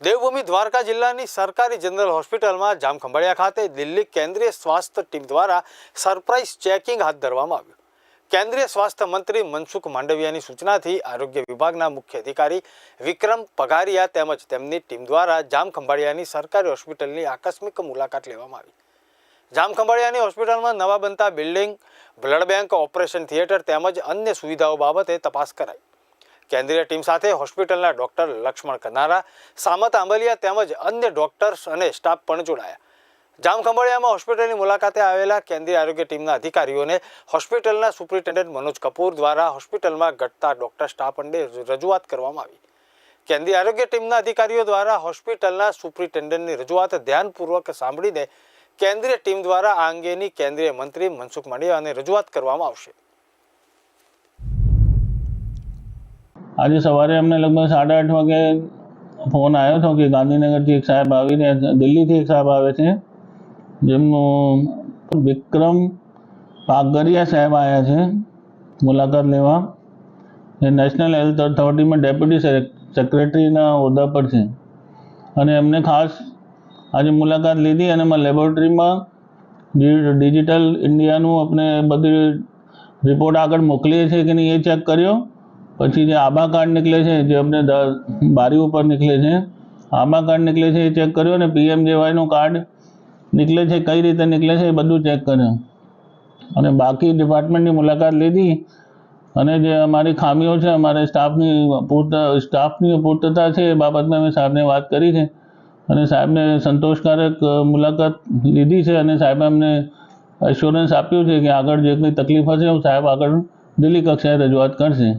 દેવભૂમિ દ્વારકા જિલ્લાની સરકારી જનરલ હોસ્પિટલમાં જામખંભાળિયા ખાતે દિલ્હી કેન્દ્રીય સ્વાસ્થ્ય ટીમ દ્વારા સરપ્રાઇઝ ચેકિંગ હાથ ધરવામાં આવ્યું. કેન્દ્રીય સ્વાસ્થ્ય મંત્રી મનસુખ માંડવિયાની સૂચનાથી આરોગ્ય વિભાગના મુખ્ય અધિકારી વિક્રમ પગારિયા તેમજ તેમની ટીમ દ્વારા જામખંભાળિયાની સરકારી હોસ્પિટલની આકસ્મિક મુલાકાત લેવામાં આવી. જામખંભાળિયાની હોસ્પિટલમાં નવા બનતા building, blood bank, operation theatre તેમજ અન્ય સુવિધાઓ બાબતે તપાસ કરાઈ. કેન્દ્રીય ટીમ સાથે હોસ્પિટલના ડોક્ટર લક્ષ્મણ કનારા, સામત આંબલિયા તેમજ અન્ય ડોક્ટર્સ અને સ્ટાફ પણ જોડાયા. જામખંભાળિયામાં હોસ્પિટલની મુલાકાતે આવેલા કેન્દ્રીય આરોગ્ય ટીમના અધિકારીઓને હોસ્પિટલના સુપ્રિન્ટેન્ડન્ટ મનોજ કપૂર દ્વારા હોસ્પિટલમાં ઘટતા ડોક્ટર સ્ટાફ અંગે રજૂઆત કરવામાં આવી. કેન્દ્રીય આરોગ્ય ટીમના અધિકારીઓ દ્વારા હોસ્પિટલના સુપ્રિન્ટેન્ડન્ટની રજૂઆત ધ્યાનપૂર્વક સાંભળીને કેન્દ્રીય ટીમ દ્વારા આ અંગેની કેન્દ્રીય મંત્રી મનસુખ માંડવિયાને રજૂઆત કરવામાં આવશે. આજે સવારે અમને લગભગ સાડા આઠ વાગે ફોન આવ્યો હતો કે ગાંધીનગરથી એક સાહેબ આવીને, દિલ્હીથી એક સાહેબ આવે છે, જેમનું વિક્રમ પાગરિયા સાહેબ આવ્યા છે, મુલાકાત લેવા. એ નેશનલ હેલ્થ ઓથોરિટીમાં ડેપ્યુટી સેક્રેટરીના હોદ્દા પર છે. અને એમને ખાસ આજે મુલાકાત લીધી અને એમાં લેબોરેટરીમાં ડિજિટલ ઇન્ડિયાનું આપણે બધી રિપોર્ટ આગળ મોકલીએ છીએ કે નહીં એ ચેક કર્યો. પછી જે આંબા કાર્ડ નીકળે છે, જે અમને બારી ઉપર નીકળે છે આંબા કાર્ડ નીકળે છે એ ચેક કર્યો અને પીએમજેવાયનું કાર્ડ નીકળે છે, કઈ રીતે નીકળે છે એ બધું ચેક કર્યું. અને બાકી ડિપાર્ટમેન્ટની મુલાકાત લીધી અને જે અમારી ખામીઓ છે, અમારે સ્ટાફની પૂરતા સ્ટાફની પૂર્તતા છે એ બાબતમાં મેં સાહેબને વાત કરી છે. અને સાહેબને સંતોષકારક મુલાકાત લીધી છે અને સાહેબે અમને એશ્યોરન્સ આપ્યું છે કે આગળ જે કંઈ તકલીફ હશે, હું સાહેબ આગળ દિલ્હી કક્ષાએ રજૂઆત કરશે.